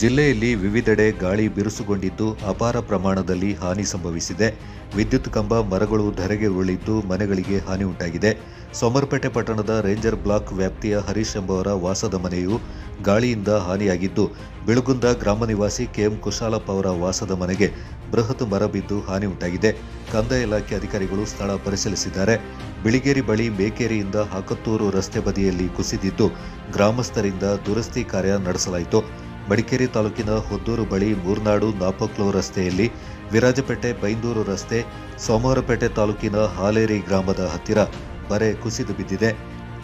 ಜಿಲ್ಲೆಯಲ್ಲಿ ವಿವಿಧೆಡೆ ಗಾಳಿ ಬಿರುಸುಗೊಂಡಿದ್ದು ಅಪಾರ ಪ್ರಮಾಣದಲ್ಲಿ ಹಾನಿ ಸಂಭವಿಸಿದೆ. ವಿದ್ಯುತ್ ಕಂಬ ಮರಗಳು ಧರೆಗೆ ಉರುಳಿದ್ದು ಮನೆಗಳಿಗೆ ಹಾನಿ ಉಂಟಾಗಿದೆ. ಸೋಮರಪೇಟೆ ಪಟ್ಟಣದ ರೇಂಜರ್ ಬ್ಲಾಕ್ ವ್ಯಾಪ್ತಿಯ ಹರೀಶ್ ಎಂಬುವರ ವಾಸದ ಮನೆಯು ಗಾಳಿಯಿಂದ ಹಾನಿಯಾಗಿದ್ದು, ಬಿಳುಗುಂದ ಗ್ರಾಮ ನಿವಾಸಿ ಕೆಎಂ ಕುಶಾಲಪ್ಪ ಅವರ ವಾಸದ ಮನೆಗೆ ಬೃಹತ್ ಮರ ಬಿದ್ದು ಹಾನಿ ಉಂಟಾಗಿದೆ. ಕಂದಾಯ ಇಲಾಖೆ ಅಧಿಕಾರಿಗಳು ಸ್ಥಳ ಪರಿಶೀಲಿಸಿದ್ದಾರೆ. ಬಿಳಿಗೇರಿ ಬಳಿ ಮೇಕೇರಿಯಿಂದ ಹಾಕತ್ತೂರು ರಸ್ತೆ ಬದಿಯಲ್ಲಿ ಕುಸಿದಿದ್ದು, ಗ್ರಾಮಸ್ಥರಿಂದ ದುರಸ್ತಿ ಕಾರ್ಯ ನಡೆಸಲಾಯಿತು. ಮಡಿಕೇರಿ ತಾಲೂಕಿನ ಹೊದ್ದೂರು ಬಳಿ ಮೂರ್ನಾಡು ನಾಪಕ್ಲೋ ರಸ್ತೆಯಲ್ಲಿ ವಿರಾಜಪೇಟೆ ಬೈಂದೂರು ರಸ್ತೆ ಸೋಮವಾರಪೇಟೆ ತಾಲೂಕಿನ ಹಾಲೇರಿ ಗ್ರಾಮದ ಹತ್ತಿರ ಬರೆ ಕುಸಿದು ಬಿದ್ದಿದೆ.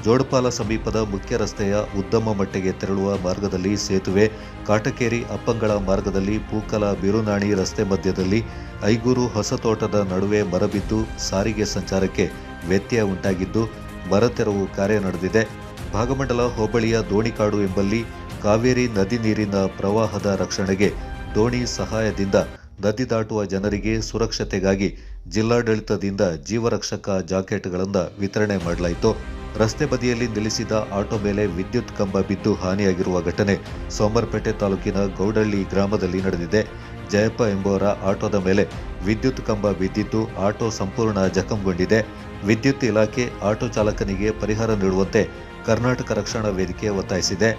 ಜೋಡಪಾಲ ಸಮೀಪದ ಮುಖ್ಯ ರಸ್ತೆಯ ಉದ್ದಮ ಮಟ್ಟಿಗೆ ತೆರಳುವ ಮಾರ್ಗದಲ್ಲಿ ಸೇತುವೆ, ಕಾಟಕೇರಿ ಅಪ್ಪಂಗಳ ಮಾರ್ಗದಲ್ಲಿ ಪೂಕಲ ಬಿರುನಾಣಿ ರಸ್ತೆ ಮಧ್ಯದಲ್ಲಿ ಐಗೂರು ಹೊಸತೋಟದ ನಡುವೆ ಮರಬಿದ್ದು ಸಾರಿಗೆ ಸಂಚಾರಕ್ಕೆ ವ್ಯತ್ಯಯ ಉಂಟಾಗಿದ್ದು, ಮರ ತೆರವು ಕಾರ್ಯ ನಡೆದಿದೆ. ಭಾಗಮಂಡಲ ಹೋಬಳಿಯ ದೋಣಿಕಾಡು ಎಂಬಲ್ಲಿ ಕಾವೇರಿ ನದಿ ನೀರಿನ ಪ್ರವಾಹದ ರಕ್ಷಣೆಗೆ ದೋಣಿ ಸಹಾಯದಿಂದ ನದಿ ದಾಟುವ ಜನರಿಗೆ ಸುರಕ್ಷತೆಗಾಗಿ ಜಿಲ್ಲಾಡಳಿತದಿಂದ ಜೀವರಕ್ಷಕ ಜಾಕೆಟ್ಗಳನ್ನು ವಿತರಣೆ ಮಾಡಲಾಯಿತು. ರಸ್ತೆ ಬದಿಯಲ್ಲಿ ನಿಲ್ಲಿಸಿದ ಆಟೋ ಮೇಲೆ ವಿದ್ಯುತ್ ಕಂಬ ಬಿದ್ದು ಹಾನಿಯಾಗಿರುವ ಘಟನೆ ಸೋಮರ್ಪೇಟೆ ತಾಲೂಕಿನ ಗೌಡಳ್ಳಿ ಗ್ರಾಮದಲ್ಲಿ ನಡೆದಿದೆ. ಜಯಪ್ಪ ಎಂಬುವರ ಆಟೋದ ಮೇಲೆ ವಿದ್ಯುತ್ ಕಂಬ ಬಿದ್ದಿದ್ದು ಆಟೋ ಸಂಪೂರ್ಣ ಜಖಂಗೊಂಡಿದೆ. ವಿದ್ಯುತ್ ಇಲಾಖೆ ಆಟೋ ಚಾಲಕನಿಗೆ ಪರಿಹಾರ ನೀಡುವಂತೆ ಕರ್ನಾಟಕ ರಕ್ಷಣಾ ವೇದಿಕೆ ಒತ್ತಾಯಿಸಿದೆ.